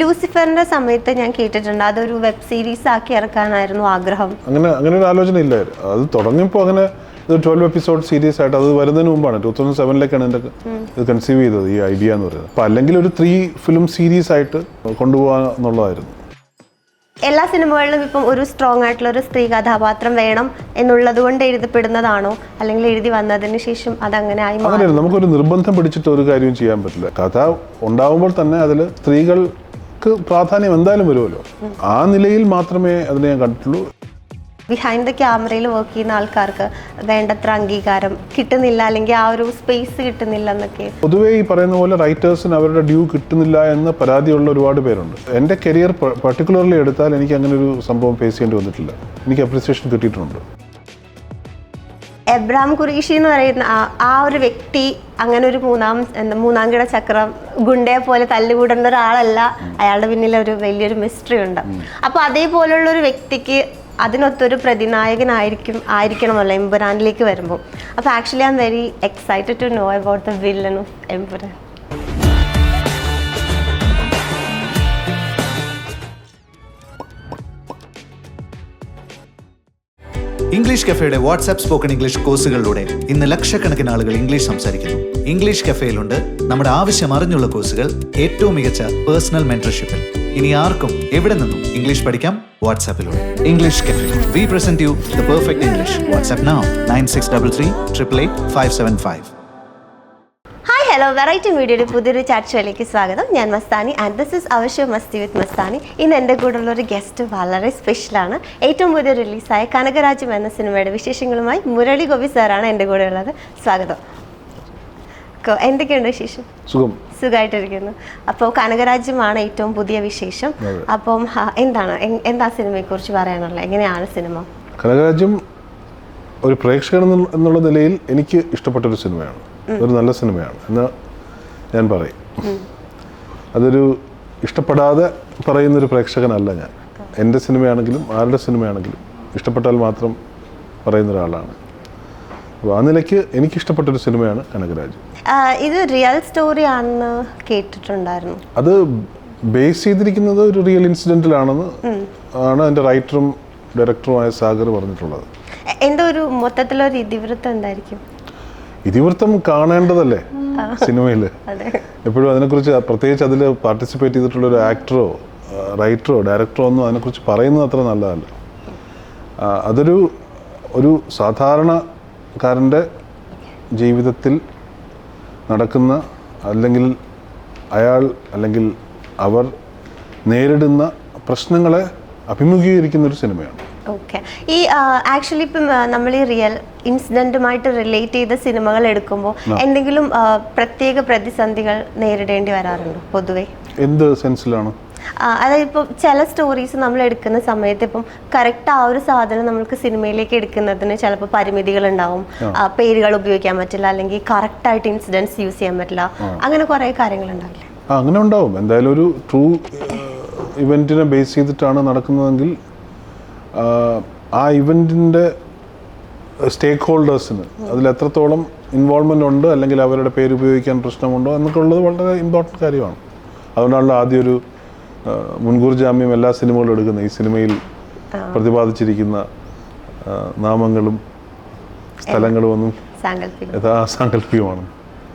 ലൂസിഫറിന്റെ സമയത്ത് ഞാൻ കേട്ടിട്ടുണ്ട്. അതൊരു വെബ് സീരീസ് ആക്കി ഇറക്കാനായിരുന്നു ആഗ്രഹം. അങ്ങനെ അങ്ങനെ ഒരു ആലോചന ഇല്ലായിരുന്നു. അത് തുടങ്ങിയപ്പോൾ അങ്ങനെ ഇത് ട്വൽവ് എപ്പിസോഡ് സീരീസ് ആയിട്ട് അത് വരുന്നതിന് മുമ്പാണ്. ടൂ തൗസൻഡ് സെവനിലേക്കാണ് എന്റെ ഇത് കൺസീവ് ചെയ്തത് ഈ ഐഡിയ എന്ന് പറയുന്നത്. അപ്പം അല്ലെങ്കിൽ ഒരു ത്രീ ഫിലിം സീരീസ് ആയിട്ട് കൊണ്ടുപോകാൻ എന്നുള്ളതായിരുന്നു. എല്ലാ സിനിമകളിലും ഇപ്പം ഒരു സ്ട്രോങ് ആയിട്ടുള്ള ഒരു സ്ത്രീ കഥാപാത്രം വേണം എന്നുള്ളത് കൊണ്ട് എഴുതപ്പെടുന്നതാണോ? അല്ലെങ്കിൽ എഴുതി വന്നതിന് ശേഷം അത് അങ്ങനെ ആയി അങ്ങനെയല്ല നമുക്കൊരു നിർബന്ധം പിടിച്ചിട്ട് ഒരു കാര്യവും ചെയ്യാൻ പറ്റില്ല. കഥ ഉണ്ടാവുമ്പോൾ തന്നെ അതിൽ സ്ത്രീകൾക്ക് പ്രാധാന്യം എന്തായാലും വരുമല്ലോ. ആ നിലയിൽ മാത്രമേ അതിനെ ഞാൻ കണ്ടിട്ടുള്ളൂ. ബിഹൈൻഡ് ദ ക്യാമറയിൽ വർക്ക് ചെയ്യുന്ന ആൾക്കാർക്ക് വേണ്ടത്ര അംഗീകാരം കിട്ടുന്നില്ല അല്ലെങ്കിൽ ആ ഒരു സ്പേസ് കിട്ടുന്നില്ല എന്നൊക്കെ. പൊതുവേ ഈ പറയുന്ന പോലെ റൈറ്റേഴ്സിന് അവരുടെ ഡ്യൂ കിട്ടുന്നില്ല എന്ന് പരാതിയുള്ള ഒരുപാട് പേരുണ്ട്. എന്റെ കരിയർ പർട്ടിക്കുലർലി എടുത്താൽ എനിക്ക് അങ്ങനെ ഒരു സംഭവം ഫേസ് ചെയ്യേണ്ടി വന്നിട്ടില്ല. എനിക്ക് അപ്രീസിയേഷൻ കിട്ടിയിട്ടുണ്ട്. എബ്രാം ഖുറീഷി എന്ന് പറയുന്ന ആ- ആ ഒരു വ്യക്തി അങ്ങനെ ഒരു മൂന്നാം എന്താ മൂന്നാം കിട ചക്രം ഗുണ്ടയെ പോലെ തല്ലുകൂടുന്ന ഒരാളല്ല. അയാളുടെ പിന്നിൽ ഒരു വലിയൊരു മിസ്റ്ററി ഉണ്ട്. അപ്പോൾ അതേപോലുള്ള ഒരു വ്യക്തിക്ക് അതിനൊത്തൊരു പ്രതിനായകനായിരിക്കും ആയിരിക്കണമല്ലോ എംപുരാനിലേക്ക് വരുമ്പോൾ അപ്പോൾ actually I am very excited to know about the villain of Empuraan English കഫേയുടെ WhatsApp spoken English കോഴ്സുകളിലൂടെ ഇന്ന് ലക്ഷക്കണക്കിന് ആളുകൾ ഇംഗ്ലീഷ് സംസാരിക്കുന്നു. ഇംഗ്ലീഷ് കഫേയിലുണ്ട് നമ്മുടെ ആവശ്യം അറിഞ്ഞുള്ള കോഴ്സുകൾ ഏറ്റവും മികച്ച പേഴ്സണൽ മെന്റർഷിപ്പിൽ ഇനി ആർക്കും എവിടെ നിന്നും ഇംഗ്ലീഷ് പഠിക്കാം? വാട്സാപ്പിലൂടെ English cafe we present you the perfect English WhatsApp now nine six double three triple eight five seven five hello variety മീഡിയയുടെ പുതിയൊരു ചാറ്റ് ഷോയിലേക്ക് സ്വാഗതം. ഞാൻ മസ്താനി ആൻഡ് ദിസ് ഇസ് അവശ്യ മസ്തി വിത്ത് മസ്താനി. ഇന്ന് എന്റെ കൂടെയുള്ള ഒരു ഗസ്റ്റ് വളരെ സ്പെഷ്യലാണ് ഏറ്റവും പുതിയ റിലീസായ കനകരാജ്യം എന്ന സിനിമയുടെ വിശേഷങ്ങളുമായി മുരളി ഗോപി സാറാണ് എന്റെ കൂടെ ഉള്ളത്. സ്വാഗതം. എന്തൊക്കെയുണ്ട് വിശേഷം? സുഖം. സുഖമായിട്ടിരിക്കുന്നു അപ്പോൾ കനകരാജ്യമാണ് ഏറ്റവും പുതിയ വിശേഷം. അപ്പം എന്താണ് എന്താ സിനിമയെക്കുറിച്ച് പറയാനുള്ളത്? എങ്ങനെയാണ് സിനിമ? കനകരാജ്യം ഒരു പ്രേക്ഷകൻ എന്നുള്ള നിലയിൽ എനിക്ക് ഇഷ്ടപ്പെട്ട ഒരു സിനിമയാണ്. ഒരു നല്ല സിനിമയാണ് എന്ന് ഞാൻ പറയും. അതൊരു ഇഷ്ടപ്പെടാതെ പറയുന്നൊരു പ്രേക്ഷകനല്ല ഞാൻ. എന്റെ സിനിമയാണെങ്കിലും ആരുടെ സിനിമയാണെങ്കിലും ഇഷ്ടപ്പെട്ടാൽ മാത്രം പറയുന്ന ഒരാളാണ് അപ്പോൾ ആ നിലയ്ക്ക് എനിക്കിഷ്ടപ്പെട്ടൊരു സിനിമയാണ് കനകരാജ്. ഇത് റിയൽ സ്റ്റോറി ആണെന്ന് കേട്ടിട്ടുണ്ടായിരുന്നു. അത് ബേസ് ചെയ്തിരിക്കുന്നത് ഒരു റിയൽ ഇൻസിഡന്റിലാണെന്ന് ആണ് എന്റെ റൈറ്ററും ഡയറക്ടറുമായ സാഗർ പറഞ്ഞിട്ടുള്ളത്. എന്തോ എന്റെ ഒരു മൊത്തത്തിലൊരു ഇതിവൃത്തം എന്തായിരിക്കും? ഇതിവൃത്തം കാണേണ്ടതല്ലേ സിനിമയിൽ? എപ്പോഴും അതിനെക്കുറിച്ച് പ്രത്യേകിച്ച് അതിൽ പാർട്ടിസിപ്പേറ്റ് ചെയ്തിട്ടുള്ള ഒരു ആക്ടറോ റൈറ്ററോ ഡയറക്ടറോ ഒന്നും അതിനെക്കുറിച്ച് പറയുന്നത് അത്ര നല്ലതല്ല. അതൊരു ഒരു സാധാരണക്കാരന്റെ ജീവിതത്തിൽ നടക്കുന്ന അല്ലെങ്കിൽ അയാൾ അല്ലെങ്കിൽ അവർ നേരിടുന്ന പ്രശ്നങ്ങളെ അഭിമുഖീകരിക്കുന്ന ഒരു സിനിമയാണ്. ഓക്കെ ഈ ആക്ച്വലി ഇപ്പം നമ്മൾ ഈ റിയൽ ഇൻസിഡന്റുമായിട്ട് റിലേറ്റ് ചെയ്ത സിനിമകൾ എടുക്കുമ്പോൾ എന്തെങ്കിലും പ്രത്യേക പ്രതിസന്ധികൾ നേരിടേണ്ടി വരാറുണ്ടോ പൊതുവെ? എന്ത് സെൻസിലാണ് അതായത് ഇപ്പോൾ ചില സ്റ്റോറീസ് നമ്മൾ എടുക്കുന്ന സമയത്ത് ഇപ്പം കറക്റ്റ് ആ ഒരു സാധനം നമുക്ക് സിനിമയിലേക്ക് എടുക്കുന്നതിന് ചിലപ്പോൾ പരിമിതികൾ ഉണ്ടാവും പേരുകൾ ഉപയോഗിക്കാൻ പറ്റില്ല അല്ലെങ്കിൽ കറക്റ്റായിട്ട് ഇൻസിഡൻസ് യൂസ് ചെയ്യാൻ പറ്റില്ല. അങ്ങനെ കുറേ കാര്യങ്ങൾ ഉണ്ടാവില്ലേ അങ്ങനെ ഉണ്ടാവും. എന്തായാലും ഒരു ട്രൂ ഇവന്റിനെ ബേസ് ചെയ്തിട്ടാണ് നടക്കുന്നതെങ്കിൽ ആ, ഇവന്റിന്റെ സ്റ്റേക്ക് ഹോൾഡേഴ്സിന് അതിൽ എത്രത്തോളം ഇൻവോൾവ്മെന്റ് ഉണ്ട് അല്ലെങ്കിൽ അവരുടെ പേര് ഉപയോഗിക്കാൻ പ്രശ്നമുണ്ടോ എന്നൊക്കെ ഉള്ളത് വളരെ ഇമ്പോർട്ടന്റ് കാര്യമാണ്. അതുകൊണ്ടാണ് ആദ്യം ഒരു മുൻകൂർ ജാമ്യം എല്ലാ സിനിമകളും എടുക്കുന്നത് ഈ സിനിമയിൽ പ്രതിപാദിച്ചിരിക്കുന്ന നാമങ്ങളും സ്ഥലങ്ങളും ഒന്നും സാങ്കല്പികം. യഥാസാങ്കല്പികമാണ്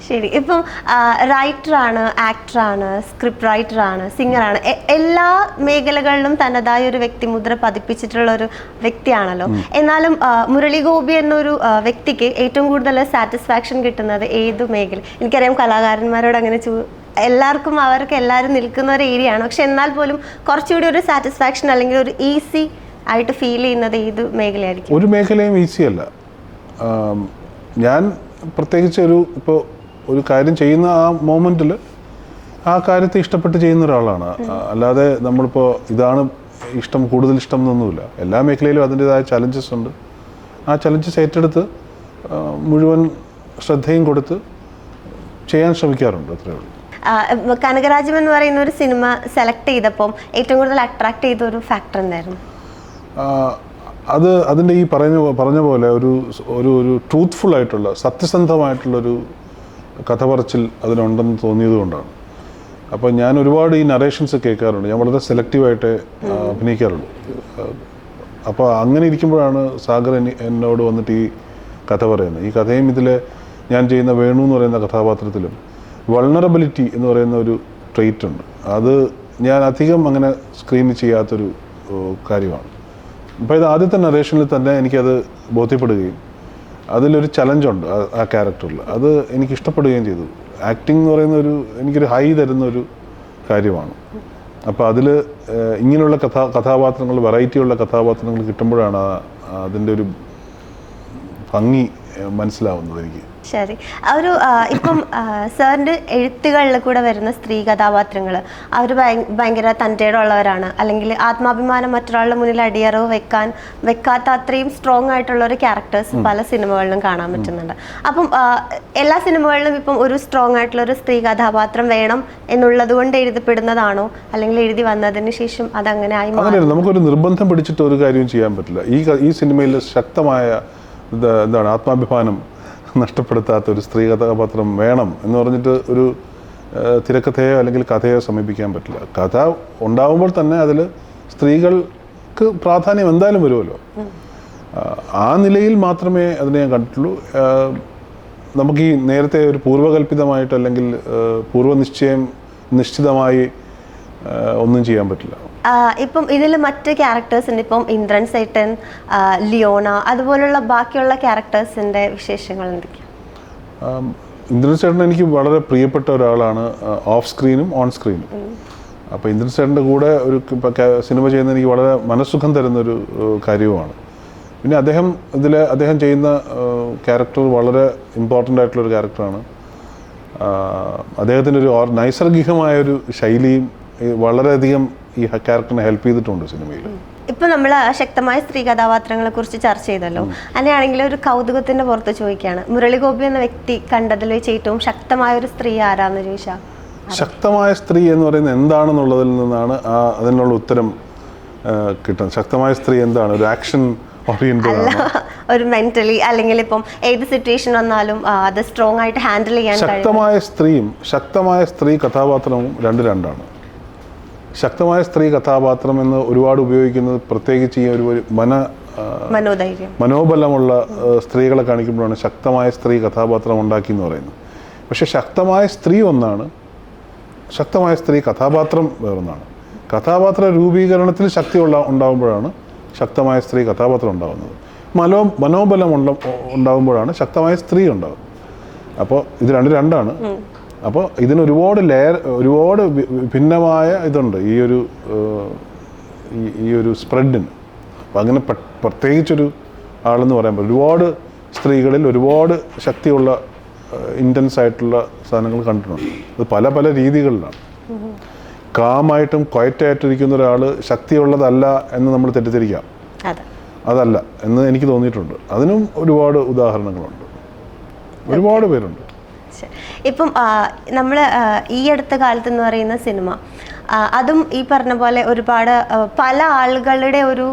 ശരി. ഇപ്പം റൈറ്ററാണ് ആക്ടറാണ് സ്ക്രിപ്റ്റ് റൈറ്ററാണ് സിംഗറാണ് എല്ലാ മേഖലകളിലും തനതായ ഒരു വ്യക്തിമുദ്ര പതിപ്പിച്ചിട്ടുള്ള ഒരു വ്യക്തിയാണല്ലോ എന്നാലും മുരളി ഗോപി എന്നൊരു വ്യക്തിക്ക് ഏറ്റവും കൂടുതൽ സാറ്റിസ്ഫാക്ഷൻ കിട്ടുന്നത് ഏത് മേഖല എനിക്കറിയാം കലാകാരന്മാരോട് അങ്ങനെ ചൂ എല്ലാവർക്കും അവർക്ക് എല്ലാവരും നിൽക്കുന്ന ഒരു ഏരിയ ആണ്. പക്ഷെ എന്നാൽ പോലും കുറച്ചുകൂടി ഒരു സാറ്റിസ്ഫാക്ഷൻ അല്ലെങ്കിൽ ഒരു ഈസി ആയിട്ട് ഫീൽ ചെയ്യുന്നത് ഏത് മേഖലയായിരിക്കും? ഒരു മേഖലയും ഈസി അല്ല. ഞാൻ പ്രത്യേകിച്ച് ഒരു ഇപ്പോൾ ഒരു കാര്യം ചെയ്യുന്ന ആ മോമെന്റിൽ ആ കാര്യത്തെ ഇഷ്ടപ്പെട്ട് ചെയ്യുന്ന ഒരാളാണ്. അല്ലാതെ നമ്മളിപ്പോൾ ഇതാണ് ഇഷ്ടം കൂടുതൽ ഇഷ്ടം എന്നൊന്നുമില്ല. എല്ലാ മേഖലയിലും അതിന്റെതായ ചലഞ്ചസ് ഉണ്ട്. ആ ചലഞ്ചസ് ഏറ്റെടുത്ത് മുഴുവൻ ശ്രദ്ധയും കൊടുത്ത് ചെയ്യാൻ ശ്രമിക്കാറുണ്ട് അത്രയേ ഉള്ളൂ. കനകരാജം എന്ന് പറയുന്ന ഒരു സിനിമ സെലക്ട് ചെയ്തപ്പോൾ ഏറ്റവും കൂടുതൽ അട്രാക്ട് ചെയ്ത ഒരു ഫാക്ടർ എന്തായിരുന്നു? അത് അതിന്റെ ഈ പറഞ്ഞ പറഞ്ഞ പോലെ ഒരു ഒരു ഒരു ട്രൂത്ത്ഫുൾ ആയിട്ടുള്ള സത്യസന്ധമായിട്ടുള്ളൊരു കഥ പറച്ചിൽ അതിലുണ്ടെന്ന് തോന്നിയത് കൊണ്ടാണ്. അപ്പോൾ ഞാൻ ഒരുപാട് ഈ നറേഷൻസ് കേൾക്കാറുണ്ട്. ഞാൻ വളരെ സെലക്റ്റീവായിട്ട് അഭിനയിക്കാറുള്ളൂ അപ്പോൾ അങ്ങനെ ഇരിക്കുമ്പോഴാണ് സാഗർ എന്നോട് വന്നിട്ട് ഈ കഥ പറയുന്നത്. ഈ കഥയും ഇതിൽ ഞാൻ ചെയ്യുന്ന വേണു എന്ന് പറയുന്ന കഥാപാത്രത്തിലും വൾണറബിലിറ്റി എന്ന് പറയുന്ന ഒരു ട്രെയ്റ്റ് ഉണ്ട്. അത് ഞാൻ അധികം അങ്ങനെ സ്ക്രീനിൽ ചെയ്യാത്തൊരു കാര്യമാണ്. അപ്പോൾ ഇത് ആദ്യത്തെ നറേഷനിൽ തന്നെ എനിക്കത് ബോധ്യപ്പെടുകയും അതിലൊരു ചലഞ്ചുണ്ട് ആ- ക്യാരക്ടറിൽ അത് എനിക്ക് ഇഷ്ടപ്പെടുകയും ചെയ്തു. ആക്ടിംഗ് എന്ന് പറയുന്ന ഒരു എനിക്കൊരു ഹൈ തരുന്ന ഒരു കാര്യമാണ് അപ്പോൾ അതിൽ ഇങ്ങനെയുള്ള കഥാ കഥാപാത്രങ്ങൾ വെറൈറ്റിയുള്ള കഥാപാത്രങ്ങൾ കിട്ടുമ്പോഴാണ് അതിന്റെ ഒരു ഭംഗി മനസ്സിലാവുന്നത് എനിക്ക്. ശരി. ആ ഒരു ഇപ്പം സാറിന്റെ എഴുത്തുകളിൽ കൂടെ വരുന്ന സ്ത്രീ കഥാപാത്രങ്ങൾ അവർ ഭയങ്കര തന്റെയുള്ളവരാണ് അല്ലെങ്കിൽ ആത്മാഭിമാനം മറ്റൊരാളുടെ മുന്നിൽ അടിയറവ് വെക്കാൻ വെക്കാത്ത അത്രയും സ്ട്രോങ് ആയിട്ടുള്ള ഒരു ക്യാരക്ടേഴ്സ് പല സിനിമകളിലും കാണാൻ പറ്റുന്നുണ്ട്. അപ്പം എല്ലാ സിനിമകളിലും ഇപ്പം ഒരു സ്ട്രോങ് ആയിട്ടുള്ള ഒരു സ്ത്രീ കഥാപാത്രം വേണം എന്നുള്ളത് കൊണ്ട് എഴുതപ്പെടുന്നതാണോ? അല്ലെങ്കിൽ എഴുതി വന്നതിന് ശേഷം അതങ്ങനെ ആയി അങ്ങനെയല്ല നമുക്കൊരു നിർബന്ധം പിടിച്ചിട്ട് ഒരു കാര്യവും ചെയ്യാൻ പറ്റില്ല. ഈ ഈ സിനിമയിൽ ശക്തമായ എന്താണ് ആത്മാഭിമാനം. നഷ്ടപ്പെടുത്താത്ത ഒരു സ്ത്രീ കഥാപാത്രം വേണം എന്ന് പറഞ്ഞിട്ട് ഒരു തിരക്കഥയോ അല്ലെങ്കിൽ കഥയോ സമീപിക്കാൻ പറ്റില്ല. കഥ ഉണ്ടാവുമ്പോൾ തന്നെ അതിൽ സ്ത്രീകൾക്ക് പ്രാധാന്യം എന്തായാലും വരുമല്ലോ. ആ, നിലയിൽ മാത്രമേ അതിനെ ഞാൻ കണ്ടിട്ടുള്ളൂ. നമുക്ക് ഈ നേരത്തെ ഒരു പൂർവകൽപ്പിതമായിട്ട് അല്ലെങ്കിൽ പൂർവനിശ്ചയം നിശ്ചിതമായി ഒന്നും ചെയ്യാൻ പറ്റില്ല. ഇപ്പം ഇതിൽ മറ്റ് ക്യാരക്ടേഴ്സ് ഉണ്ട്. ഇപ്പം ഇന്ദ്രൻ സേട്ടൻ ലിയോണ അതുപോലുള്ള ബാക്കിയുള്ള ക്യാരക്ടേഴ്സിന്റെ വിശേഷങ്ങൾ എന്തൊക്കെയാണ് ഇന്ദ്രൻ ചേട്ടൻ എനിക്ക് വളരെ പ്രിയപ്പെട്ട ഒരാളാണ്. ഓഫ് സ്ക്രീനും ഓൺ സ്ക്രീനും അപ്പോൾ ഇന്ദ്രൻ ചേട്ടന്റെ കൂടെ ഒരു സിനിമ ചെയ്യുന്നത് എനിക്ക് വളരെ മനസ്സുഖം തരുന്ന ഒരു കാര്യവുമാണ്. പിന്നെ അദ്ദേഹം ഇതിൽ അദ്ദേഹം ചെയ്യുന്ന ക്യാരക്ടർ വളരെ ഇമ്പോർട്ടന്റ് ആയിട്ടുള്ളൊരു ക്യാരക്ടറാണ് അദ്ദേഹത്തിന്റെ ഒരു നൈസർഗികമായൊരു ശൈലിയും വളരെയധികം ഈ ക്യാരക്ടറിനെ ഹെൽപ്പ് ചെയ്തിട്ടുണ്ട് സിനിമയിൽ. ഇപ്പൊ നമ്മൾ ശക്തമായ സ്ത്രീ കഥാപാത്രങ്ങളെ കുറിച്ച് ചർച്ച ചെയ്തല്ലോ. അങ്ങനെയാണെങ്കിൽ ഒരു കൗതുകത്തിന്റെ പുറത്ത് ചോദിക്കുകയാണ്. മുരളിഗോപി എന്ന വ്യക്തി കണ്ടതിൽ വെച്ച് ഏറ്റവും ശക്തമായ ഒരു സ്ത്രീ ആരാന്ന് ചോദിച്ചാൽ ശക്തമായ സ്ത്രീ എന്ന് പറയുന്നത് എന്താണെന്നുള്ളതിൽ നിന്നാണ് ആ അതിനുള്ള ഉത്തരം കിട്ടുന്നത്. ശക്തമായ സ്ത്രീ എന്താണ്? ഒരു ആക്ഷൻ ഒരു മെന്റലി അല്ലെങ്കിൽ ഇപ്പം ഏത് സിറ്റുവേഷൻ വന്നാലും അത് സ്ട്രോങ് ആയിട്ട് ഹാൻഡിൽ ചെയ്യാൻ ശക്തമായ സ്ത്രീയും ശക്തമായ സ്ത്രീ കഥാപാത്രവും രണ്ട് രണ്ടാണ്. ശക്തമായ സ്ത്രീ കഥാപാത്രം എന്ന് ഒരുപാട് ഉപയോഗിക്കുന്നത് പ്രത്യേകിച്ച് ഈ ഒരു മന മനോധൈര്യം. മനോബലമുള്ള സ്ത്രീകളെ കാണിക്കുമ്പോഴാണ് ശക്തമായ സ്ത്രീ കഥാപാത്രം ഉണ്ടാക്കി എന്ന് പറയുന്നത്. പക്ഷെ ശക്തമായ സ്ത്രീ ഒന്നാണ് ശക്തമായ സ്ത്രീ കഥാപാത്രം വേറൊന്നാണ്. കഥാപാത്ര രൂപീകരണത്തിൽ ശക്തി ഉള്ള ഉണ്ടാകുമ്പോഴാണ് ശക്തമായ സ്ത്രീ കഥാപാത്രം ഉണ്ടാകുന്നത് മനോ മനോബലം ഉണ്ട ഉണ്ടാകുമ്പോഴാണ് ശക്തമായ സ്ത്രീ ഉണ്ടാകുന്നത് അപ്പോൾ ഇത് രണ്ട് രണ്ടാണ്. അപ്പോൾ ഇതിന് ഒരുപാട് ലെയർ ഒരുപാട് ഭിന്നമായ ഇതുണ്ട് ഈ ഒരു ഈ- ഒരു സ്പ്രെഡിന്. അപ്പം അങ്ങനെ പ്രത്യേകിച്ചൊരു ആളെന്ന് പറയാൻ പറ്റും ഒരുപാട് സ്ത്രീകളിൽ ഒരുപാട് ശക്തിയുള്ള ഇന്റൻസ് ആയിട്ടുള്ള സാധനങ്ങൾ കണ്ടിട്ടുണ്ട്. അത് പല പല രീതികളിലാണ്. കാമായിട്ടും ക്വയറ്റായിട്ടിരിക്കുന്ന ഒരാൾ ശക്തിയുള്ളതല്ല എന്ന് നമ്മൾ തെറ്റിദ്ധരിക്കാം. അതല്ല എന്ന് എനിക്ക് തോന്നിയിട്ടുണ്ട്. അതിനും ഒരുപാട് ഉദാഹരണങ്ങളുണ്ട്. ഒരുപാട് പേരുണ്ട്. ഇപ്പം നമ്മൾ ഈ അടുത്ത കാലത്ത് എന്ന് പറയുന്ന സിനിമ അതും ഈ പറഞ്ഞ പോലെ ഒരുപാട് പല ആളുകളുടെ ഒരു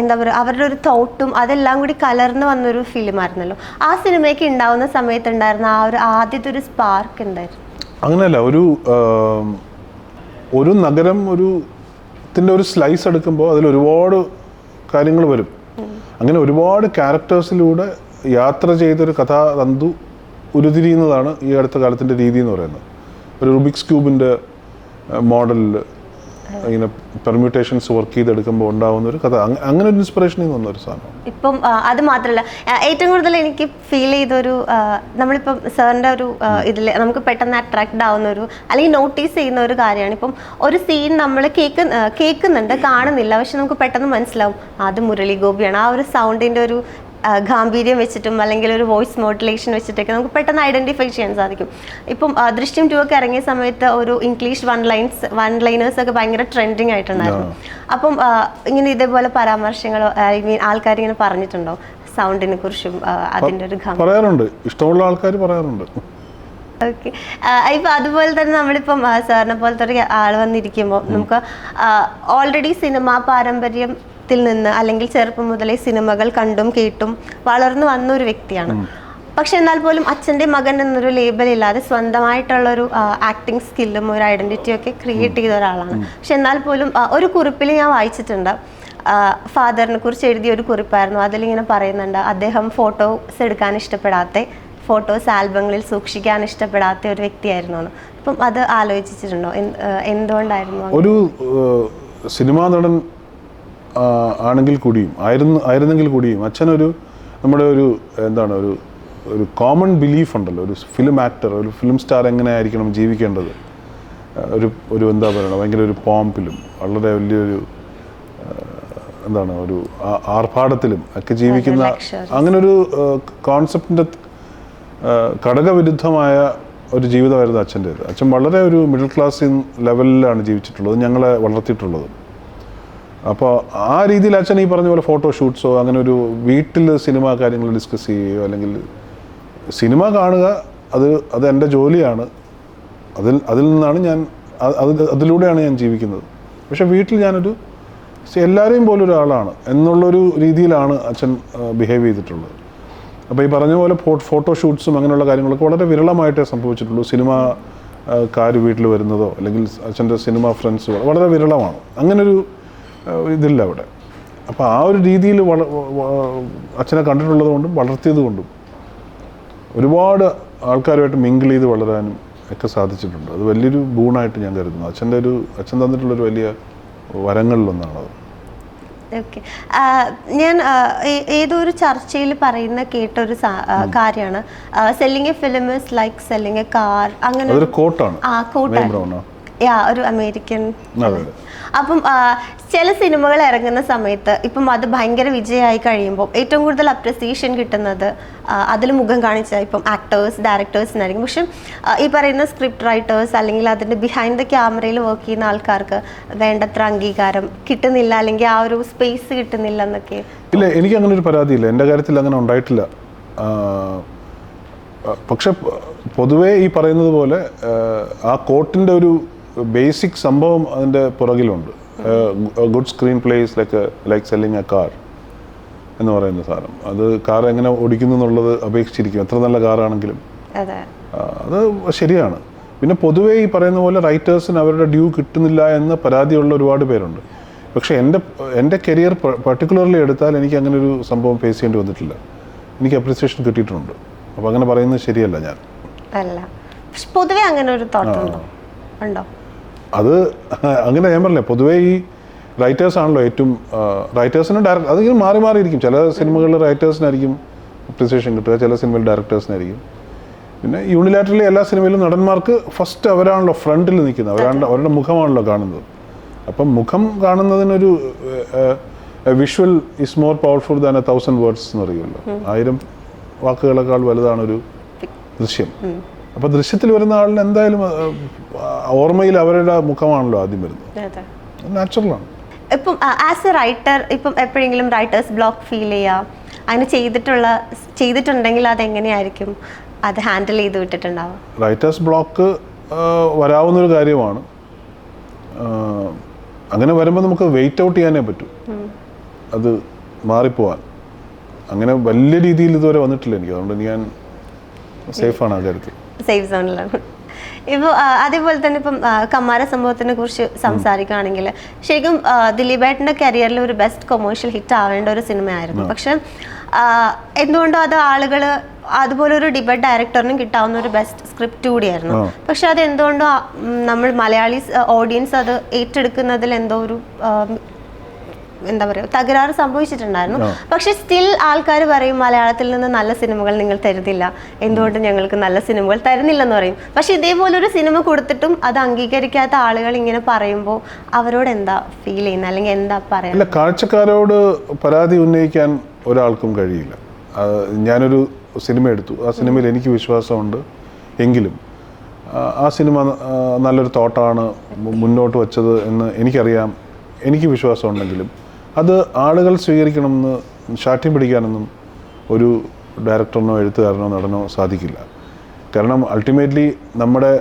എന്താ പറയുക അവരുടെ ഒരു തോട്ടും അതെല്ലാം കൂടി കലർന്ന് വന്നൊരു ഫിലിമായിരുന്നല്ലോ. ആ സിനിമയ്ക്ക് ഉണ്ടാവുന്ന സമയത്ത് ഉണ്ടായിരുന്ന ആ ഒരു ആദ്യത്തെ ഒരു സ്പാർക്ക് ഉണ്ടായിരുന്നു അങ്ങനെയല്ല ഒരു ഒരു നഗരം ഒരു ത്തിന്റെ ഒരു സ്ലൈസ് എടുക്കുമ്പോൾ അതിൽ ഒരുപാട് കാര്യങ്ങൾ വരും. അങ്ങനെ ഒരുപാട് ക്യാരക്ടേഴ്സിലൂടെ യാത്ര ചെയ്തൊരു കഥാതന്തു ഉരുതിരിയുന്നതാണ് ഈ അടുത്ത കാലത്തിന്റെ രീതി എന്ന് പറയുന്നത്. ഒരു റുബിക്സ് ക്യൂബിന്റെ മോഡലിൽ ഇങ്ങനെ പെർമ്യൂട്ടേഷൻസ് വർക്ക് ചെയ്തെടുക്കുമ്പോൾ ഉണ്ടാവുന്ന ഒരു കഥ. അങ്ങനെ ഒരു ഇൻസ്പിറേഷൻ വന്ന ഒരു സാധനം ഇപ്പം അത് മാത്രമല്ല ഏറ്റവും കൂടുതൽ എനിക്ക് ഫീൽ ചെയ്തൊരു നമ്മളിപ്പം സാറിന്റെ ഒരു ഇതിൽ നമുക്ക് പെട്ടെന്ന് അട്രാക്ട് ആവുന്ന ഒരു അല്ലെങ്കിൽ നോട്ടീസ് ചെയ്യുന്ന ഒരു കാര്യമാണ്. ഇപ്പം ഒരു സീൻ നമ്മൾ കേക്ക് കേൾക്കുന്നുണ്ട് കാണുന്നില്ല. പക്ഷെ നമുക്ക് പെട്ടെന്ന് മനസ്സിലാവും അത് മുരളി ഗോപിയാണ് ആ ഒരു സൗണ്ടിന്റെ ഒരു ഗാംഭീര്യം വെച്ചിട്ടും അല്ലെങ്കിൽ ഒരു വോയിസ് മോഡുലേഷൻ വെച്ചിട്ടൊക്കെ നമുക്ക് പെട്ടെന്ന് ഐഡന്റിഫൈ ചെയ്യാൻ സാധിക്കും. ഇപ്പം ദൃശ്യം ടു ഒക്കെ ഇറങ്ങിയ സമയത്ത് ഒരു English one lines one liners ഒക്കെ ഭയങ്കര ട്രെൻഡിങ് ആയിട്ടുണ്ടായിരുന്നു. അപ്പം ഇങ്ങനെ ഇതേപോലെ പരാമർശങ്ങളോ ഐ മീൻ ആൾക്കാർ ഇങ്ങനെ പറഞ്ഞിട്ടുണ്ടോ സൗണ്ടിനെ കുറിച്ചും അതിന്റെ ഒരു പറയാറുണ്ട്. ഇഷ്ടമുള്ള ആൾക്കാർ പറയാറുണ്ട്. ഓക്കെ ഇപ്പൊ അതുപോലെ തന്നെ നമ്മളിപ്പം സാറിനെ പോലത്തെ ഒരു ആൾ വന്നിരിക്കുമ്പോൾ നമുക്ക് ഓൾറെഡി സിനിമാ പാരമ്പര്യത്തിൽ നിന്ന് അല്ലെങ്കിൽ ചെറുപ്പം മുതലേ സിനിമകൾ കണ്ടും കേട്ടും വളർന്നു വന്ന ഒരു വ്യക്തിയാണ്. പക്ഷെ എന്നാൽ പോലും അച്ഛന്റെ മകൻ എന്നൊരു ലേബൽ ഇല്ലാതെ സ്വന്തമായിട്ടുള്ളൊരു ആക്ടിങ് സ്കില്ലും ഒരു ഐഡന്റിറ്റിയും ഒക്കെ ക്രിയേറ്റ് ചെയ്ത ഒരാളാണ്. പക്ഷെ എന്നാൽ പോലും ഒരു കുറിപ്പിൽ ഞാൻ വായിച്ചിട്ടുണ്ട്. ഫാദറിനെ കുറിച്ച് എഴുതിയ ഒരു കുറിപ്പായിരുന്നു. അതിലിങ്ങനെ പറയുന്നുണ്ട് അദ്ദേഹം ഫോട്ടോസ് എടുക്കാൻ ഇഷ്ടപ്പെടാത്ത. ഫോട്ടോസ് ആൽബങ്ങളിൽ സൂക്ഷിക്കാൻ ഇഷ്ടപ്പെടാത്ത ഒരു വ്യക്തിയായിരുന്നു എന്ന് അപ്പം അത് ആലോചിച്ചിട്ടുണ്ടോ? എന്ത്- എന്തുകൊണ്ടായിരുന്നു ഒരു സിനിമാ നടൻ ആണെങ്കിൽ കൂടിയും ആയിരുന്നു ആയിരുന്നെങ്കിൽ കൂടിയും അച്ഛനൊരു നമ്മുടെ ഒരു എന്താണ് ഒരു ഒരു കോമൺ ബിലീഫ് ഉണ്ടല്ലോ. ഒരു ഫിലിം ആക്ടർ ഒരു ഫിലിം സ്റ്റാർ എങ്ങനെ ആയിരിക്കണം ജീവിക്കേണ്ടത് ഒരു ഒരു എന്താ പറയുക ഭയങ്കര ഒരു പോംപിലും വളരെ വലിയൊരു എന്താണ് ഒരു ആർഭാടത്തിലും ഒക്കെ ജീവിക്കുന്ന. അങ്ങനെ ഒരു കോൺസെപ്റ്റിന്റെ ഘടകവിരുദ്ധമായ ഒരു ജീവിതമായിരുന്നു അച്ഛന്റേത്. അച്ഛൻ വളരെ ഒരു മിഡിൽ ക്ലാസ് ലെവലിലാണ് ജീവിച്ചിട്ടുള്ളത് ഞങ്ങളെ വളർത്തിയിട്ടുള്ളത്. അപ്പോൾ ആ രീതിയിൽ അച്ഛൻ ഈ പറഞ്ഞ പോലെ ഫോട്ടോ ഷൂട്ട്സോ അങ്ങനെ ഒരു വീട്ടിൽ സിനിമ കാര്യങ്ങൾ ഡിസ്കസ് ചെയ്യുകയോ അല്ലെങ്കിൽ സിനിമ കാണുക അത് അത് എന്റെ ജോലിയാണ്. അതിൽ അതിൽ നിന്നാണ് ഞാൻ അത് അതിലൂടെയാണ് ഞാൻ ജീവിക്കുന്നത്. പക്ഷേ വീട്ടിൽ ഞാനൊരു എല്ലാവരെയും പോലെ ഒരാളാണ് എന്നുള്ളൊരു രീതിയിലാണ് അച്ഛൻ ബിഹേവ് ചെയ്തിട്ടുള്ളത്. അപ്പോൾ ഈ പറഞ്ഞ പോലെ ഫോട്ടോ ഫോട്ടോഷൂട്ട്സും അങ്ങനെയുള്ള കാര്യങ്ങളൊക്കെ വളരെ വിരളമായിട്ടേ സംഭവിച്ചിട്ടുള്ളൂ. സിനിമ കാര് വീട്ടിൽ വരുന്നതോ അല്ലെങ്കിൽ അച്ഛന്റെ സിനിമ ഫ്രണ്ട്സ് വളരെ വിരളമാണ്. അങ്ങനൊരു ഇതില്ല അവിടെ. അപ്പോൾ ആ ഒരു രീതിയിൽ വള അച്ഛനെ കണ്ടിട്ടുള്ളത് കൊണ്ടും വളർത്തിയത് കൊണ്ടും ഒരുപാട് ആൾക്കാരുമായിട്ട് മിങ്കിൾ ചെയ്ത് വളരാനും ഒക്കെ സാധിച്ചിട്ടുണ്ട്. അത് വലിയൊരു ഗുണമായിട്ട് ഞാൻ കരുതുന്നു. അച്ഛന്റെ ഒരു അച്ഛൻ തന്നിട്ടുള്ളൊരു വലിയ വരങ്ങളിലൊന്നാണത് ഓക്കെ ഞാൻ ഏതൊരു ചർച്ചയിൽ പറയുന്ന കേട്ടൊരു കാര്യമാണ്. Selling a film is like selling a car അങ്ങനെ ആ കോട്ടാണ് യാ ഒരു അമേരിക്കൻ അപ്പം ചില സിനിമകൾ ഇറങ്ങുന്ന സമയത്ത് ഇപ്പം അത് ഭയങ്കര വിജയമായി കഴിയുമ്പോൾ ഏറ്റവും കൂടുതൽ അപ്രിസിയേഷൻ കിട്ടുന്നത് അതിൽ മുഖം കാണിച്ച ഇപ്പം ആക്ടേഴ്സ് ഡയറക്ടേഴ്സിനായിരിക്കും പക്ഷെ ഈ പറയുന്ന സ്ക്രിപ്റ്റ് റൈറ്റേഴ്സ് അല്ലെങ്കിൽ അതിന്റെ ബിഹൈൻഡ് ദ ക്യാമറയിൽ വർക്ക് ചെയ്യുന്ന ആൾക്കാർക്ക് വേണ്ടത്ര അംഗീകാരം കിട്ടുന്നില്ല അല്ലെങ്കിൽ ആ ഒരു സ്പേസ് കിട്ടുന്നില്ല എന്നൊക്കെ. ഇല്ല എനിക്ക് അങ്ങനെ ഒരു പരാതിയില്ല. എന്റെ കാര്യത്തിൽ അങ്ങനെ ഉണ്ടായിട്ടില്ല. പക്ഷെ പൊതുവേ ഈ പറയുന്നത് പോലെ ആ കോട്ടിന്റെ ഒരു ബേസിക് സംഭവം അതിന്റെ പുറകിലുണ്ട്. Good screen place like like selling a car എന്ന് പറയുന്ന സാധനം. അത് കാർ എങ്ങനെ ഓടിക്കുന്നു എന്നുള്ളത് അപേക്ഷിച്ചിരിക്കും. എത്ര നല്ല കാറാണെങ്കിലും. അതെ. ശരിയാണ്. പിന്നെ പൊതുവേ ഈ പറയുന്ന പോലെ റൈറ്റേഴ്സിന് അവരുടെ ഡ്യൂ കിട്ടുന്നില്ല എന്ന് പരാതിയുള്ള ഒരുപാട് പേരുണ്ട്. പക്ഷേ എന്റെ എന്റെ കരിയർ പർട്ടിക്കുലർലി എടുത്താൽ എനിക്ക് അങ്ങനെ ഒരു സംഭവം ഫേസ് ചെയ്യേണ്ടി വന്നിട്ടില്ല. എനിക്ക് അപ്രിസിയേഷൻ കിട്ടിയിട്ടുണ്ട്. അപ്പോൾ അങ്ങനെ പറയുന്നത് ശരിയല്ല ഞാൻ. അല്ല. പക്ഷെ പൊതുവേ അങ്ങനെ ഒരു തോട്ട് ഉണ്ടോ ഉണ്ടോ? അത് അങ്ങനെ ഞാൻ പറഞ്ഞില്ലേ പൊതുവേ ഈ റൈറ്റേഴ്സ് ആണല്ലോ ഏറ്റവും റൈറ്റേഴ്സിന് ഡയറക്ടർ അതിങ്ങനെ മാറി മാറിയിരിക്കും. ചില സിനിമകളിൽ റൈറ്റേഴ്സിനായിരിക്കും അപ്രിസിയേഷൻ കിട്ടുക ചില സിനിമയിൽ ഡയറക്ടേഴ്സിനായിരിക്കും പിന്നെ യൂണിലാറ്ററലി എല്ലാ സിനിമയിലും നടന്മാർക്ക് ഫസ്റ്റ് അവരാണല്ലോ ഫ്രണ്ടിൽ നിൽക്കുന്നത്. അവരാണ് അവരുടെ മുഖമാണല്ലോ കാണുന്നത്. അപ്പം മുഖം കാണുന്നതിനൊരു visual is more powerful than a thousand words എന്ന് പറയുമല്ലോ. ആയിരം വാക്കുകളെക്കാൾ വലുതാണ് ഒരു ദൃശ്യം. അപ്പോൾ ദൃശ്യത്തിൽ വരുന്ന ആളിന് എന്തായാലും ഓർമ്മയിൽ അവരുടെ മുഖമാണല്ലോ ആദ്യം വരുന്നത്. നാച്ചുറലാണ് ഇപ്പം ആസ് എ റൈറ്റർ ഇപ്പം എപ്പോഴെങ്കിലും റൈറ്റേഴ്സ് ബ്ലോക്ക് ഫീൽ ചെയ്യാം? അങ്ങനെ ചെയ്തിട്ടുള്ള ചെയ്തിട്ടുണ്ടെങ്കിൽ അതെങ്ങനെയായിരിക്കും അത് ഹാൻഡിൽ ചെയ്ത് വിട്ടിട്ടുണ്ടാവും റൈറ്റേഴ്സ് ബ്ലോക്ക് വരാവുന്നൊരു കാര്യമാണ്. അങ്ങനെ വരുമ്പോൾ നമുക്ക് വെയിറ്റ് ഔട്ട് ചെയ്യാനേ പറ്റൂ. അത് മാറിപ്പോവാൻ. അങ്ങനെ വലിയ രീതിയിൽ ഇതുവരെ വന്നിട്ടില്ല എനിക്ക്. അതുകൊണ്ട് ഞാൻ സേഫാണ് ആ കാര്യത്തിൽ. സേഫ് സോണിലാണ് ഇപ്പോൾ അതേപോലെ തന്നെ ഇപ്പം കമ്മാര സംഭവത്തിനെ കുറിച്ച് സംസാരിക്കുകയാണെങ്കിൽ ശരിക്കും ദിലീപേട്ടന്റെ കരിയറിൽ ഒരു ബെസ്റ്റ് കൊമേഴ്ഷ്യൽ ഹിറ്റ് ആവേണ്ട ഒരു സിനിമയായിരുന്നു. പക്ഷെ എന്തുകൊണ്ടോ അത് ആളുകൾ അതുപോലെ ഒരു ഡിബേറ്റ് ഡയറക്ടറിനും കിട്ടാവുന്ന ഒരു ബെസ്റ്റ് സ്ക്രിപ്റ്റ് കൂടിയായിരുന്നു. പക്ഷെ അത് എന്തുകൊണ്ടോ നമ്മൾ മലയാളി ഓഡിയൻസ് അത് ഏറ്റെടുക്കുന്നതിൽ എന്തോ ഒരു എന്താ പറയുക തകരാറ് സംഭവിച്ചിട്ടുണ്ടായിരുന്നു. പക്ഷെ സ്റ്റിൽ ആൾക്കാർ പറയും മലയാളത്തിൽ നിന്ന് നല്ല സിനിമകൾ നിങ്ങൾ തരുന്നില്ല. എന്തുകൊണ്ട് ഞങ്ങൾക്ക് നല്ല സിനിമകൾ തരുന്നില്ലെന്ന് പറയും. പക്ഷെ ഇതേപോലെ ഒരു സിനിമ കൊടുത്തിട്ടും അത് അംഗീകരിക്കാത്ത ആളുകൾ ഇങ്ങനെ പറയുമ്പോൾ അവരോട് എന്താ ഫീൽ ചെയ്യുന്നത്? അല്ലെങ്കിൽ എന്താ പറയുക കാഴ്ചക്കാരോട് പരാതി ഉന്നയിക്കാൻ ഒരാൾക്കും കഴിയില്ല. ഞാനൊരു സിനിമ എടുത്തു. ആ സിനിമയിൽ എനിക്ക് വിശ്വാസമുണ്ട്. എങ്കിലും ആ, ആ സിനിമ നല്ലൊരു തോട്ടാണ് മുന്നോട്ട് വച്ചത് എന്ന് എനിക്കറിയാം. എനിക്ക് വിശ്വാസമുണ്ടെങ്കിലും അത് ആളുകൾ സ്വീകരിക്കണമെന്ന് ശാഠ്യം പിടിക്കാനൊന്നും ഒരു ഡയറക്ടറിനോ എഴുത്തുകാരനോ നടനോ സാധിക്കില്ല. കാരണം അൾട്ടിമേറ്റ്ലി നമ്മുടെ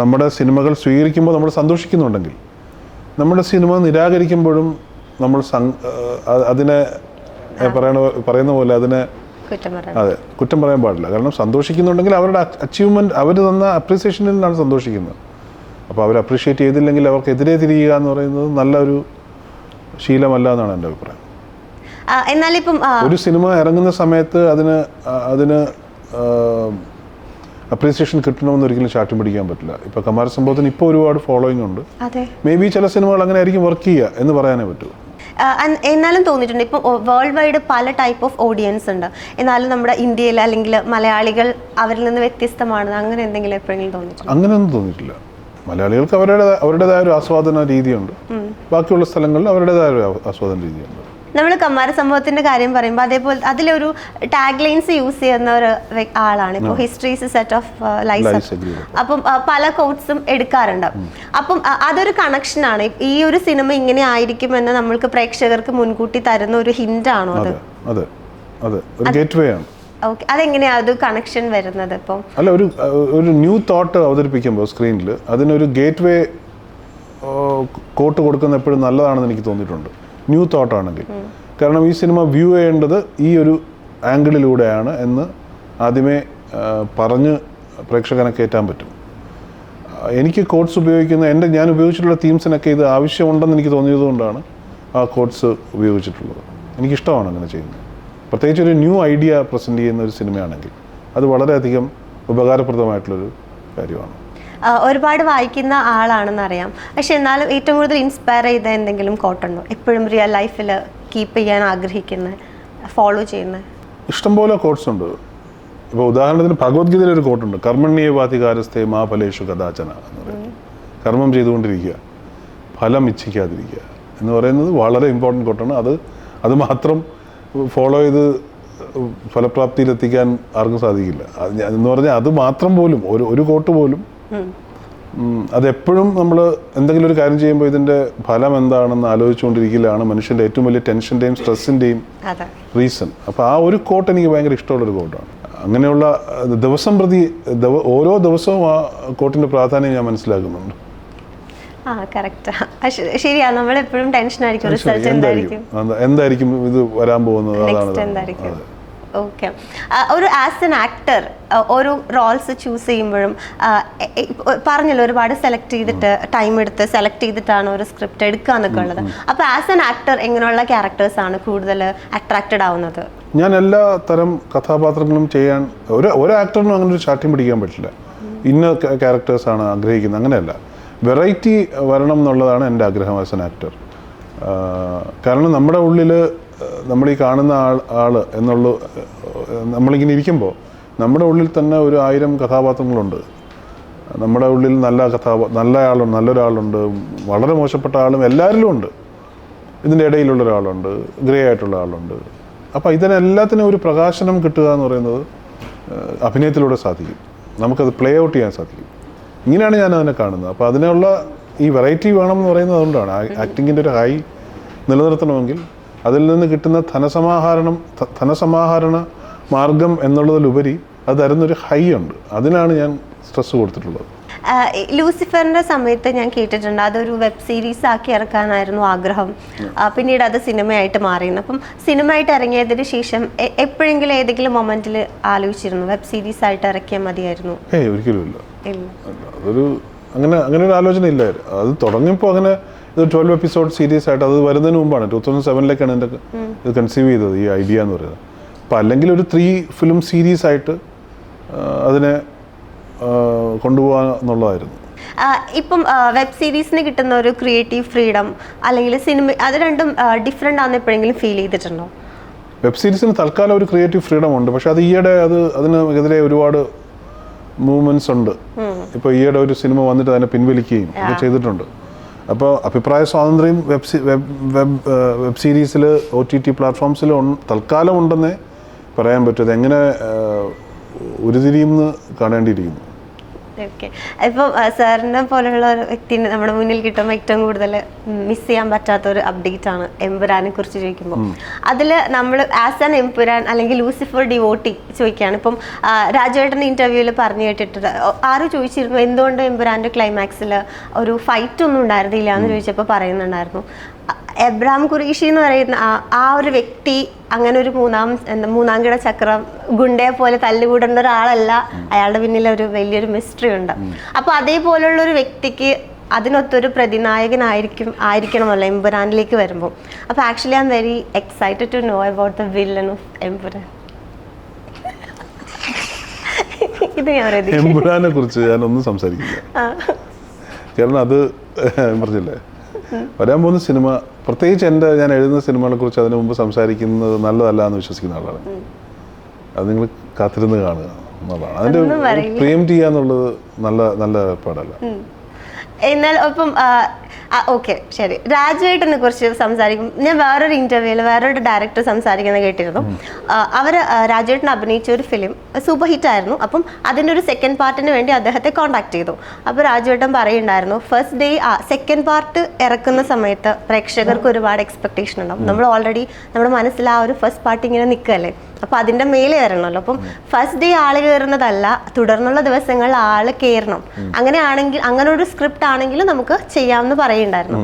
നമ്മുടെ സിനിമകൾ സ്വീകരിക്കുമ്പോൾ നമ്മൾ സന്തോഷിക്കുന്നുണ്ടെങ്കിൽ നമ്മുടെ സിനിമ നിരാകരിക്കുമ്പോഴും നമ്മൾ അതിനെ പറയണ പറയുന്ന പോലെ അതിനെ അതെ കുറ്റം പറയാൻ പാടില്ല. കാരണം സന്തോഷിക്കുന്നുണ്ടെങ്കിൽ അവരുടെ അച്ചീവ്മെന്റ് അവർ തന്ന അപ്രീസിയേഷനിൽ നിന്നാണ് സന്തോഷിക്കുന്നത്. അപ്പോൾ അവർ അപ്രീഷിയേറ്റ് ചെയ്തില്ലെങ്കിൽ അവർക്കെതിരെ തിരിയുക എന്ന് പറയുന്നത് നല്ലൊരു ശീലമല്ല എന്നാണ് എന്റെ അഭിപ്രായം. എന്നാലിപ്പം ഒരു സിനിമ ഇറങ്ങുന്ന സമയത്ത് അതിന് അതിന് അപ്രീസിയേഷൻ കിട്ടണമെന്ന് ഒരിക്കലും ചാട്ടും പിടിക്കാൻ പറ്റില്ല. ഇപ്പൊ കമാര സംഭവത്തിന് ഇപ്പോൾ ഒരുപാട് ഫോളോയിങ് ഉണ്ട്. മേ ബി ചില സിനിമകൾ അങ്ങനെ ആയിരിക്കും വർക്ക് ചെയ്യുക എന്ന് പറയാനേ പറ്റൂ. ആ, അൻ- എന്നാലും തോന്നിയിട്ടുണ്ട്. ഇപ്പോൾ വേൾഡ് വൈഡ് പല ടൈപ്പ് ഓഫ് ഓഡിയൻസ് ഉണ്ട്. എന്നാലും നമ്മുടെ ഇന്ത്യയിൽ അല്ലെങ്കിൽ മലയാളികൾ അവരിൽ നിന്ന് വ്യത്യസ്തമാണ്. അങ്ങനെ എന്തെങ്കിലും എപ്പോഴെങ്കിലും തോന്നിയിട്ടുണ്ട്? അങ്ങനെയൊന്നും തോന്നിയിട്ടില്ല. മലയാളികൾക്ക് അവരുടെ അവരുടേതായ ഒരു ആസ്വാദന രീതിയുണ്ട്. ബാക്കിയുള്ള സ്ഥലങ്ങളിൽ അവരുടേതായ ഒരു ആസ്വാദന രീതിയുണ്ട്. നമ്മൾ കമ്മാര സംഭവത്തിന്റെ കാര്യം പറയുമ്പോൾ അതേപോലെ അതിലൊരു ടാഗ് ലൈൻസ് യൂസ് ചെയ്യുന്ന ഒരു ആളാണ്. ഇപ്പോൾ history is set of life lies. അപ്പം പല കോട്ട്സും എടുക്കാറുണ്ട്. അപ്പം അതൊരു കണക്ഷനാണ് ഈ ഒരു സിനിമ ഇങ്ങനെ ആയിരിക്കും എന്ന് നമ്മൾക്ക് പ്രേക്ഷകർക്ക് മുൻകൂട്ടി തരുന്ന ഒരു ഹിന്റ് ആണോ അത്? അതെ അതെ അതെ. ഒരു ഗേറ്റ്വേ ആണ്. ഓക്കെ അതെങ്ങനെയാ അത് കണക്ഷൻ വരുന്നത് ഇപ്പം? അല്ല ഒരു ഒരു ന്യൂ തോട്ട് അവതരിപ്പിക്കുമ്പോൾ സ്ക്രീനിൽ അതിനൊരു ഗേറ്റ് വേ കോട്ട് കൊടുക്കുന്ന എപ്പോഴും നല്ലതാണെന്ന് എനിക്ക് തോന്നിയിട്ടുണ്ട്. ന്യൂ തോട്ട് ആണെങ്കിൽ. കാരണം ഈ സിനിമ വ്യൂ ചെയ്യേണ്ടത് ഈ ഒരു ആംഗിളിലൂടെയാണ് എന്ന് ആദ്യമേ പറഞ്ഞ് പ്രേക്ഷകനെ കയറ്റാൻ പറ്റും. എനിക്ക് കോഡ്സ് ഉപയോഗിക്കുന്ന എന്റെ ഞാൻ ഉപയോഗിച്ചിട്ടുള്ള തീംസിനൊക്കെ ഇത് ആവശ്യമുണ്ടെന്ന് എനിക്ക് തോന്നിയത് കൊണ്ടാണ് ആ കോഡ്സ് ഉപയോഗിച്ചിട്ടുള്ളത്. എനിക്കിഷ്ടമാണ് അങ്ങനെ ചെയ്യുന്നത്. പ്രത്യേകിച്ച് ഒരു ന്യൂ ഐഡിയ പ്രസന്റ് ചെയ്യുന്ന ഒരു സിനിമയാണെങ്കിൽ അത് വളരെയധികം ഉപകാരപ്രദമായിട്ടുള്ളൊരു കാര്യമാണ്. ഒരുപാട് വായിക്കുന്ന ആളാണെന്ന് അറിയാം പക്ഷെ എന്നാലും ഏറ്റവും കൂടുതൽ ഇൻസ്പയർ ചെയ്ത എന്തെങ്കിലും കോട്ടുണ്ടോ എപ്പോഴും റിയൽ ലൈഫിൽ കീപ്പ് ചെയ്യാൻ ആഗ്രഹിക്കുന്ന ഫോളോ ചെയ്യുന്ന? ഇഷ്ടംപോലെ കോട്ട്സ് ഉണ്ട്. ഇപ്പോൾ ഉദാഹരണത്തിന് ഭഗവത്ഗീതയിൽ ഒരു കോട്ടുണ്ട് കർമ്മണ്യേവാധികാരസ്ഥേ മാ ഫലേഷു കഥാചന എന്ന് പറയുന്നത് കർമ്മം ചെയ്തുകൊണ്ടിരിക്കുക. ഫലം ഇച്ഛിക്കാതിരിക്കുക എന്ന് പറയുന്നത് വളരെ ഇമ്പോർട്ടന്റ് കോട്ടാണ് അത് അത് മാത്രം ഫോളോ ചെയ്ത് ഫലപ്രാപ്തിയിലെത്തിക്കാൻ ആർക്കും സാധിക്കില്ല. എന്ന് പറഞ്ഞാൽ അത് മാത്രം പോലും ഒരു ഒരു കോട്ട് പോലും. അതെപ്പോഴും നമ്മൾ എന്തെങ്കിലും ഒരു കാര്യം ചെയ്യുമ്പോൾ ഇതിന്റെ ഫലം എന്താണെന്ന് ആലോചിച്ചുകൊണ്ടിരിക്കലാണ് മനുഷ്യന്റെ ഏറ്റവും വലിയ ടെൻഷന്റെയും സ്ട്രെസ്സിന്റെയും അതെ. റീസൺ. അപ്പോൾ ആ ഒരു കോട്ട് എനിക്ക് ഭയങ്കര ഇഷ്ടമുള്ളൊരു കോട്ടാണ്. അങ്ങനെയുള്ള ദിവസം പ്രതി ഓരോ ദിവസവും ആ കോട്ടിന്റെ പ്രാധാന്യം ഞാൻ മനസ്സിലാക്കുന്നുണ്ട്. ആ കറക്റ്റാ ശരിയാ നമ്മൾ എപ്പോഴും ടെൻഷൻ ആയിരിക്കും റിസൾട്ട് എന്തായിരിക്കും? എന്തായിരിക്കും? ഇത് വരാൻ പോകുന്നത്? നെക്സ്റ്റ് എന്തായിരിക്കും. ഓക്കെ ഒരു ആസ് എൻ ആക്ടർ ഓരോ റോൾസ് ചൂസ് ചെയ്യുമ്പോഴും പറഞ്ഞല്ലോ ഒരുപാട് സെലക്ട് ചെയ്തിട്ട് ടൈം എടുത്ത് സെലക്ട് ചെയ്തിട്ടാണ് ഒരു സ്ക്രിപ്റ്റ് എടുക്കുക എന്നൊക്കെ ഉള്ളത്. അപ്പോൾ ആസ് എൻ ആക്ടർ എങ്ങനെയുള്ള ക്യാരക്ടേഴ്സ് ആണ് കൂടുതൽ അട്രാക്റ്റഡ് ആവുന്നത്? ഞാൻ എല്ലാ തരം കഥാപാത്രങ്ങളും ചെയ്യാൻ ഒരു ഒരു ആക്ടറിനും അങ്ങനെ ഒരു ചാട്ടിയും പിടിക്കാൻ പറ്റില്ല. ഇന്ന ക്യാരക്ടേഴ്സാണ് ആഗ്രഹിക്കുന്നത്. അങ്ങനെയല്ല. വെറൈറ്റി വരണം എന്നുള്ളതാണ് എന്റെ ആഗ്രഹം ആസ് എൻ ആക്ടർ കാരണം നമ്മുടെ ഉള്ളിൽ നമ്മൾ ഈ കാണുന്ന ആൾ ആൾ എന്നുള്ള നമ്മളിങ്ങനെ ഇരിക്കുമ്പോൾ നമ്മുടെ ഉള്ളിൽ തന്നെ ഒരു ആയിരം കഥാപാത്രങ്ങളുണ്ട്. നമ്മുടെ ഉള്ളിൽ നല്ല കഥാപാ നല്ല ആളുണ്ട് നല്ലൊരാളുണ്ട് വളരെ മോശപ്പെട്ട ആളും എല്ലാവരിലും ഉണ്ട്. ഇതിന്റെ ഇടയിലുള്ള ഒരാളുണ്ട് ഗ്രേ ആയിട്ടുള്ള ആളുണ്ട്. അപ്പോൾ ഇതിനെല്ലാത്തിനും ഒരു പ്രകാശനം കിട്ടുക എന്ന് പറയുന്നത് അഭിനയത്തിലൂടെ സാധിക്കും. നമുക്കത് പ്ലേ ഔട്ട് ചെയ്യാൻ സാധിക്കും. ഇങ്ങനെയാണ് ഞാൻ അതിനെ കാണുന്നത്. അപ്പോൾ അതിനുള്ള ഈ വെറൈറ്റി വേണം എന്ന് പറയുന്നത് അതുകൊണ്ടാണ്. ആക്ടിങ്ങിന്റെ ഒരു ഹൈ നിലനിർത്തണമെങ്കിൽ അതിൽ നിന്ന് കിട്ടുന്ന ധനസമാഹരണം ധനസമാഹരണ മാർഗം എന്നുള്ളതിലുപരി അത് തരുന്നൊരു ഹൈ ഉണ്ട്. അതിനാണ് ഞാൻ സ്ട്രെസ് കൊടുത്തിട്ടുള്ളത്. ലൂസിഫറിന്റെ സമയത്ത് ഞാൻ കേട്ടിട്ടുണ്ട്. അതൊരു വെബ് സീരീസ് ആക്കി ഇറക്കാനായിരുന്നു ആഗ്രഹം. പിന്നീട് അത് സിനിമയായിട്ട് മാറിയിരുന്നു. അപ്പം സിനിമയായിട്ട് ഇറങ്ങിയതിന് ശേഷം എപ്പോഴെങ്കിലും ഏതെങ്കിലും മൊമെന്റിൽ ആലോചിച്ചിരുന്നു? വെബ് സീരീസ് ആയിട്ട് ഇറക്കിയാൽ മതിയായിരുന്നു. ഏയ് ഒരിക്കലും ഇല്ല. അതൊരു അങ്ങനെ അങ്ങനെ ഒരു ആലോചന ഇല്ലായിരുന്നു അത് തുടങ്ങിയപ്പോൾ അങ്ങനെ ഇത് ട്വൽവ് എപ്പിസോഡ് സീരീസ് ആയിട്ട് അത് വരുന്നതിന് മുമ്പാണ്. ടൂ തൗസൻഡ് സെവനിലേക്കാണ് എന്റെ ഇത് കൺസീവ് ചെയ്തത് ഈ ഐഡിയ എന്ന് പറയുന്നത്. അപ്പം അല്ലെങ്കിൽ ഒരു ത്രീ ഫിലിം സീരീസ് ആയിട്ട് അതിനെ കൊണ്ടുപോകാൻ എന്നുള്ളതായിരുന്നു. ഇപ്പം വെബ് സീരീസിന് കിട്ടുന്ന ഒരു ക്രിയേറ്റീവ് ഫ്രീഡം അല്ലെങ്കിൽ സിനിമ അത് രണ്ടും ഡിഫറെന്റ് ആണെന്ന് എപ്പോഴെങ്കിലും ഫീൽ ചെയ്തിട്ടുണ്ടോ? വെബ് സീരീസിന് തൽക്കാലം ഒരു ക്രിയേറ്റീവ് ഫ്രീഡം ഉണ്ട്. പക്ഷേ അത് ഈയിടെ അത് അതിന് എതിരെ ഒരുപാട് മൂവ്മെന്റ്സ് ഉണ്ട്. ഇപ്പോൾ ഈയിടെ ഒരു സിനിമ വന്നിട്ട് അതിനെ പിൻവലിക്കുകയും ഒക്കെ ചെയ്തിട്ടുണ്ട്. അപ്പോൾ അഭിപ്രായ സ്വാതന്ത്ര്യം വെബ് വെബ് വെബ് സീരീസിൽ ഒ ടി ടി പ്ലാറ്റ്ഫോംസിൽ തൽക്കാലം ഉണ്ടെന്നേ പറയാൻ പറ്റും. അതെങ്ങനെ ഉരുതിരിയും ഉരുതിരിയുമെന്ന് കാണേണ്ടിയിരിക്കുന്നു. ഓക്കെ. ഇപ്പം സാറിനെ പോലെയുള്ള ഒരു വ്യക്തിനെ നമ്മുടെ മുന്നിൽ കിട്ടുമ്പോൾ ഏറ്റവും കൂടുതൽ മിസ് ചെയ്യാൻ പറ്റാത്ത ഒരു അപ്ഡേറ്റ് ആണ് എമ്പുരാനെ കുറിച്ച് ചോദിക്കുമ്പോൾ. അതിൽ നമ്മൾ ആസ് ആൻ എമ്പുരാൻ അല്ലെങ്കിൽ ലൂസിഫർ ഡിവോട്ടി ചോദിക്കുകയാണ്. ഇപ്പം രാജുവേട്ടന്റെ രാജുവേട്ടൻ ഇന്റർവ്യൂവിൽ പറഞ്ഞു കേട്ടിട്ട് ആരും ചോദിച്ചിരുന്നു? എന്തുകൊണ്ട് എമ്പുരാന്റെ ക്ലൈമാക്സിൽ ഒരു ഫൈറ്റ് ഒന്നും ഉണ്ടായിരുന്നില്ല എന്ന് ചോദിച്ചപ്പോൾ പറയുന്നുണ്ടായിരുന്നു. എബ്രാം ഖുറീഷി എന്ന് പറയുന്ന ആ- ആ ഒരു വ്യക്തി അങ്ങനെ ഒരു മൂന്നാം എന്താ മൂന്നാം കിട ചക്രം ഗുണ്ടയെ പോലെ തല്ലുകൂടേണ്ട ഒരാളല്ല. അയാളുടെ പിന്നിൽ ഒരു വലിയൊരു മിസ്റ്ററി ഉണ്ട്. അപ്പോൾ അതേപോലുള്ള ഒരു വ്യക്തിക്ക് അതിനൊത്തൊരു പ്രതിനായകനായിരിക്കും ആയിരിക്കണമല്ലോ എംപുരാനിലേക്ക് വരുമ്പോൾ അപ്പോൾ actually I am very excited to know about the villain of Empuraan ഇത് ഞാൻ പറയുന്നത്. കുറിച്ച് ഞാനൊന്നും സംസാരിക്കില്ല. കാരണം അത് പറഞ്ഞില്ലേ? വരാൻ പോകുന്ന സിനിമ പ്രത്യേകിച്ച് എന്റെ ഞാൻ എഴുതുന്ന സിനിമകളെ കുറിച്ച് അതിനു മുമ്പ് സംസാരിക്കുന്നത് നല്ലതല്ല എന്ന് വിശ്വസിക്കുന്ന ആളാണ്. അത് നിങ്ങൾ കാത്തിരുന്ന് കാണുക എന്നുള്ളതാണ്. അതിന്റെ പറയില്ല. പ്രിയം ചെയ്യുക എന്നുള്ളത് നല്ല നല്ല പാടല്ല. എന്നാൽ ഒപ്പം ഓക്കെ ശരി. രാജുവേട്ടനെ കുറിച്ച് സംസാരിക്കും. ഞാൻ വേറൊരു ഇന്റർവ്യൂവിൽ വേറൊരു ഡയറക്ടർ സംസാരിക്കുന്നത് കേട്ടിരുന്നു. അവർ രാജുവേട്ടൻ അഭിനയിച്ച ഒരു ഫിലിം സൂപ്പർ ഹിറ്റ് ആയിരുന്നു. അപ്പം അതിന്റെ ഒരു സെക്കൻഡ് പാർട്ടിന് വേണ്ടി അദ്ദേഹത്തെ കോൺടാക്ട് ചെയ്തു. അപ്പോൾ രാജുവേട്ടൻ പറയുണ്ടായിരുന്നു ഫസ്റ്റ് ഡേ സെക്കൻഡ് പാർട്ട് ഇറക്കുന്ന സമയത്ത് പ്രേക്ഷകർക്ക് ഒരുപാട് എക്സ്പെക്ടേഷൻ ഉണ്ടാവും. നമ്മൾ ഓൾറെഡി നമ്മുടെ മനസ്സിൽ ആ ഒരു ഫസ്റ്റ് പാർട്ട് ഇങ്ങനെ നിൽക്കല്ലേ അപ്പോൾ അതിന്റെ മേലെ കയറണമല്ലോ. അപ്പം ഫസ്റ്റ് ഡേ ആൾ കയറുന്നതല്ല തുടർന്നുള്ള ദിവസങ്ങളിൽ ആൾ കയറണം. അങ്ങനെയാണെങ്കിൽ അങ്ങനെ ഒരു സ്ക്രിപ്റ്റ് ആണെങ്കിലും നമുക്ക് ചെയ്യാമെന്ന് പറയുണ്ടായിരുന്നു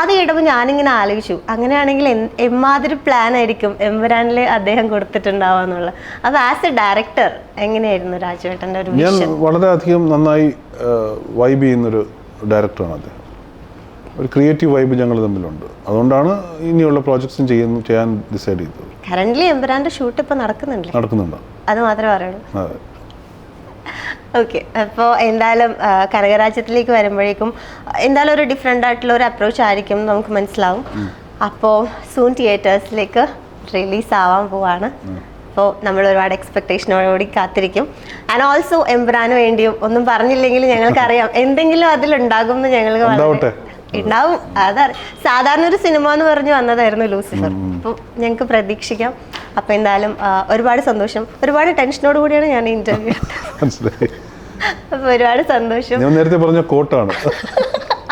അത് കേട്ടപ്പോൾ ഞാനിങ്ങനെ ആലോചിച്ചു. അങ്ങനെയാണെങ്കിൽ എമ്മാതിരി പ്ലാൻ ആയിരിക്കും എംവരാനിൽ അദ്ദേഹം കൊടുത്തിട്ടുണ്ടാവുക എന്നുള്ളത്. അപ്പോൾ ആസ് എ ഡയറക്ടർ എങ്ങനെയായിരുന്നു രാജുവേട്ടന്റെ ഒരു ഞാൻ വളരെയധികം നന്നായി വൈബ് ചെയ്യുന്നൊരു ഡയറക്ടറാണ് അദ്ദേഹം. ഒരു ക്രിയേറ്റീവ് വൈബ് ഞങ്ങൾ തമ്മിലുണ്ട്. അതുകൊണ്ടാണ് ഇനിയുള്ള പ്രോജക്ട്സും ചെയ്യുന്നു ചെയ്യാൻ ഡിസൈഡ് ചെയ്തത്. കറന്റ് എംബുരാന്റെ ഷൂട്ട് ഇപ്പൊ നടക്കുന്നുണ്ട് നടക്കുന്നുണ്ട്. അത് മാത്രമേ പറയുള്ളൂ. അതെ. ഓക്കെ അപ്പോൾ എന്തായാലും കനകരാജ്യത്തിലേക്ക് വരുമ്പോഴേക്കും എന്തായാലും ഒരു ഡിഫറെന്റ് ആയിട്ടുള്ള ഒരു അപ്രോച്ച് ആയിരിക്കും നമുക്ക് മനസ്സിലാവും. അപ്പോൾ സൂൺ തിയേറ്റേഴ്സിലേക്ക് റിലീസ് ആവാൻ പോവാണ്. അപ്പോൾ നമ്മൾ ഒരുപാട് എക്സ്പെക്ടേഷനോടുകൂടി കാത്തിരിക്കും. ആൻഡ് ഓൾസോ എംബ്രാന് വേണ്ടിയും ഒന്നും പറഞ്ഞില്ലെങ്കിൽ ഞങ്ങൾക്കറിയാം എന്തെങ്കിലും അതിലുണ്ടാകും എന്ന് ഞങ്ങൾക്ക്. ഉണ്ടാവും. അതറി സാധാരണ ഒരു സിനിമ എന്ന് പറഞ്ഞു വന്നതായിരുന്നു ലൂസിഫർ. അപ്പോൾ ഞങ്ങൾക്ക് പ്രതീക്ഷിക്കാം. അപ്പോൾ എന്തായാലും ഒരുപാട് സന്തോഷം. ഒരുപാട് ടെൻഷനോട് കൂടിയാണ് ഞാൻ ഇന്റർവ്യൂ മനസ്സിലായി. അപ്പോൾ ഒരുപാട് സന്തോഷം. ഞാൻ നേരത്തെ പറഞ്ഞ കോട്ടാണ്.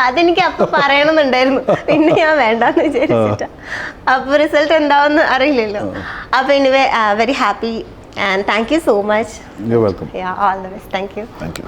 അതെനിക്ക് അപ്പൊ പറയണമെന്നുണ്ടായിരുന്നു പിന്നെ ഞാൻ വേണ്ടെന്ന് വിചാരിച്ചിട്ടാ. അപ്പൊ റിസൾട്ട് എന്താവെന്ന് അറിയില്ലല്ലോ. അപ്പൊ anyway very happy and thank you so much you all the best thank you thank you